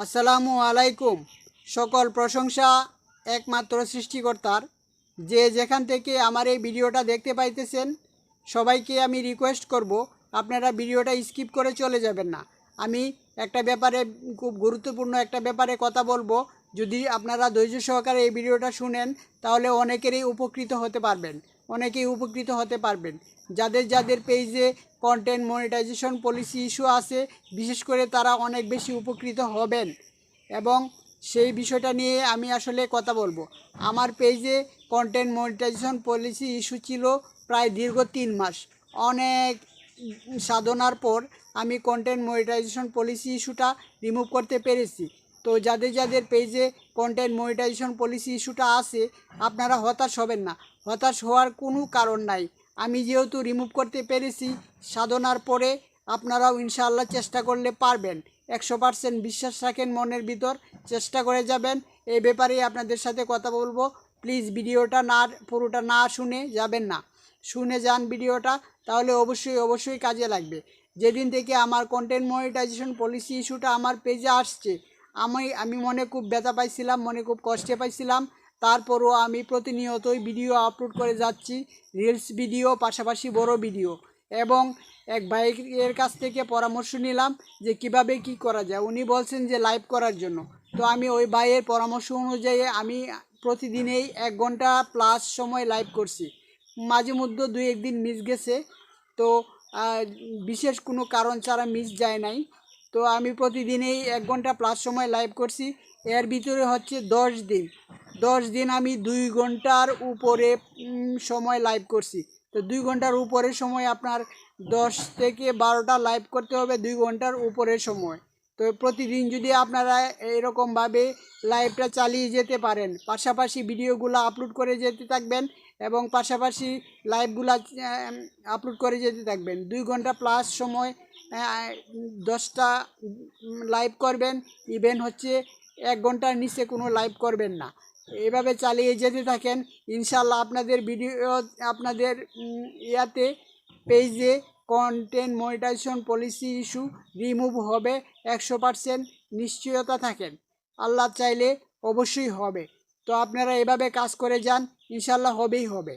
আসসালামু আলাইকুম। সকল প্রশংসা একমাত্র সৃষ্টিকর্তার। যে যেখান থেকে আমার এই ভিডিওটা দেখতে পাইতেছেন, সবাইকে আমি রিকোয়েস্ট করব, আপনারা ভিডিওটা স্কিপ করে চলে যাবেন না। আমি একটা ব্যাপারে খুব গুরুত্বপূর্ণ একটা ব্যাপারে কথা বলব। যদি আপনারা ধৈর্য সহকারে এই ভিডিওটা শুনেন, তাহলে অনেকেরই উপকৃত হতে পারবেন। অনেকেই উপকৃত হতে পারবেন। যাদের যাদের পেজে কন্টেন্ট মনিটাইজেশন পলিসি ইস্যু আছে, বিশেষ করে তারা অনেক বেশি উপকৃত হবেন। এবং সেই বিষয়টা নিয়ে আমি আসলে কথা বলব। আমার পেজে কন্টেন্ট মনিটাইজেশন পলিসি ইস্যু ছিল প্রায় দীর্ঘ তিন মাস। অনেক সাধনার পর আমি কন্টেন্ট মনিটাইজেশন পলিসি ইস্যুটা রিমুভ করতে পেরেছি। তো যাদের যাদের পেজে কন্টেন্ট মনিটাইজেশন পলিসি ইস্যুটা আছে, আপনারা হতাশ হবেন না। হতাশ হওয়ার কোনো কারণ নাই। আমি যেহেতু রিমুভ করতে পেরেছি, সাধনার পরে আপনারাও ইনশাআল্লাহ চেষ্টা করলে পারবেন। একশো পার্সেন্ট বিশ্বাস রাখেন মনের ভিতর, চেষ্টা করে যাবেন। এই ব্যাপারে আপনাদের সাথে কথা বলব। প্লিজ ভিডিওটা না, পুরোটা না শুনে যাবেন না। শুনে যান ভিডিওটা, তাহলে অবশ্যই অবশ্যই কাজে লাগবে। যেদিন থেকে আমার কন্টেন্ট মনিটাইজেশন পলিসি ইস্যুটা আমার পেজে আসছে আমি আমি মনে খুব ব্যথা পাইছিলাম, মনে খুব কষ্টে পাইছিলাম। তারপরও আমি প্রতিনিয়তই ভিডিও আপলোড করে যাচ্ছি রিলস ভিডিও পাশাপাশি বড় ভিডিও এবং এক ভাইয়ের কাছ থেকে পরামর্শ নিলাম যে কীভাবে কি করা যায়। উনি বলছেন যে লাইভ করার জন্য। তো আমি ওই ভাইয়ের পরামর্শ অনুযায়ী আমি প্রতিদিনেই এক ঘণ্টা প্লাস সময় লাইভ করছি। মাঝে মধ্যে দুই একদিন মিস গেছে। তো বিশেষ কোনো কারণ ছাড়া মিস যায় নাই। তো আমি প্রতিদিনেই এক ঘণ্টা প্লাস সময় লাইভ করছি। এর ভিতরে হচ্ছে দশ দিন। দশ দিন আমি দুই ঘণ্টার উপরে সময় লাইভ করছি। তো দুই ঘণ্টার উপরে সময় আপনার দশ থেকে বারোটা লাইভ করতে হবে দুই ঘণ্টার উপরে সময়। তো প্রতিদিন যদি আপনারা এরকমভাবে লাইভটা চালিয়ে যেতে পারেন, পাশাপাশি ভিডিওগুলো আপলোড করে যেতে থাকবেন এবং পাশাপাশি লাইভগুলো আপলোড করে যেতে থাকবেন, দুই ঘণ্টা প্লাস সময় দশটা লাইভ করবেন, ইভেন হচ্ছে এক ঘণ্টার নিচে কোনো লাইভ করবেন না। এভাবে চালিয়ে যেতে থাকেন। ইনশাল্লাহ আপনাদের ভিডিও, আপনাদের ইয়াতে পেজে content monetization policy issue remove হবে একশো পার্সেন্ট নিশ্চয়তা থাকেন। আল্লাহ চাইলে অবশ্যই হবে। তো আপনারা এভাবে কাজ করে যান ইনশাল্লাহ হবেই হবে।